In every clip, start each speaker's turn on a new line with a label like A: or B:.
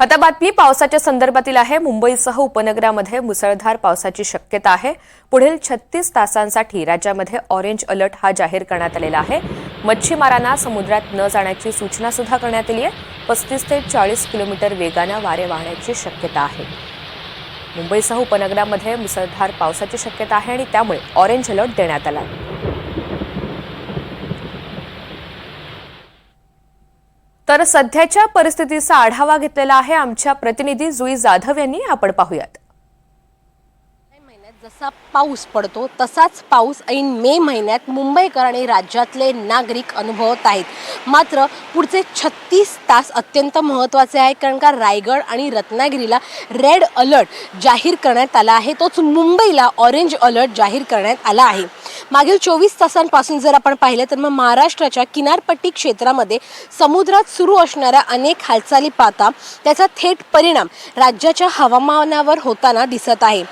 A: आता बातमी पावसाच्या संदर्भातील आहे. मुंबईसह उपनगरामध्ये मुसळधार पावसाची शक्यता आहे. पुढील छत्तीस तासांसाठी राज्यामध्ये ऑरेंज अलर्ट हा जाहीर करण्यात आलेला आहे. मच्छीमारांना समुद्रात न जाण्याची सूचना सुद्धा करण्यात आली आहे. पस्तीस ते चाळीस किलोमीटर वेगानं वारे वाहण्याची शक्यता आहे. मुंबईसह उपनगरामध्ये मुसळधार पावसाची शक्यता आहे आणि त्यामुळे ऑरेंज अलर्ट देण्यात आला आहे. तर सध्याच्या परिस्थितीचा आढावा घेतलेला आहे आमच्या प्रतिनिधी जुई जाधव यांनी. आपण पाहूयात.
B: महिन्यात जसा पाऊस पडतो तसाच पाऊस ऐन मे महिन्यात मुंबईकर आणि राज्यातले नागरिक अनुभवत आहेत. मात्र पुढचे छत्तीस तास अत्यंत महत्त्वाचे आहे कारण का रायगड आणि रत्नागिरीला रेड अलर्ट जाहीर करण्यात आला आहे. तोच मुंबईला ऑरेंज अलर्ट जाहीर करण्यात आला आहे. मागील चोवीस तासांपासून जर आपण पाहिलं तर मग महाराष्ट्राच्या किनारपट्टी क्षेत्रामध्ये समुद्रात सुरू असणाऱ्या अनेक हालचाली पाहता त्याचा थेट परिणाम राज्याच्या हवामानावर होताना दिसत आहे.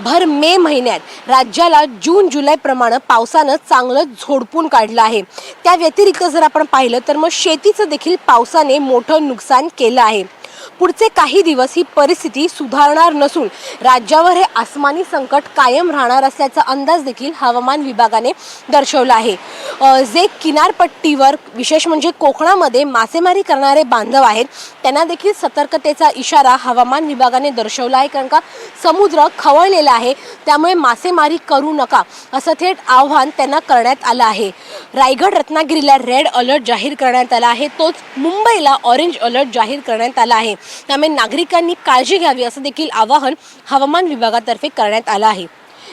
B: भर मे महिन्यात राज्याला जून जुलैप्रमाणे पावसानं चांगलं झोडपून काढलं आहे. त्या व्यतिरिक्त जर आपण पाहिलं तर मग शेतीचं देखील पावसाने मोठं नुकसान केलं आहे. पुढचे काही दिवस ही परिस्थिती सुधारणार नसून राज्यावर हे आसमानी संकट कायम राहणार असल्याचा अंदाज देखील हवामान विभागाने दर्शवला आहे. जे किनारपट्टीवर विशेष म्हणजे कोकणामध्ये मासेमारी करणारे बांधव आहेत त्यांना देखील सतर्कतेचा इशारा हवामान विभागाने दर्शवला आहे कारण का समुद्र खवळलेला आहे त्यामुळे मासेमारी करू नका असं थेट आव्हान त्यांना करण्यात आलं आहे. रायगड रत्नागिरीला रेड अलर्ट जाहीर करण्यात आला आहे तोच मुंबईला ऑरेंज अलर्ट जाहीर करण्यात आला आहे. त्यामुळे नागरिकांनी काळजी घ्यावी असं देखील आवाहन हवामान विभागातर्फे करण्यात आलं आहे.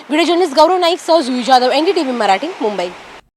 B: व्हिडिओ जर्नलिस्ट गौरव नाईक सह Jui Jadhav N D T V Marathi Mumbai.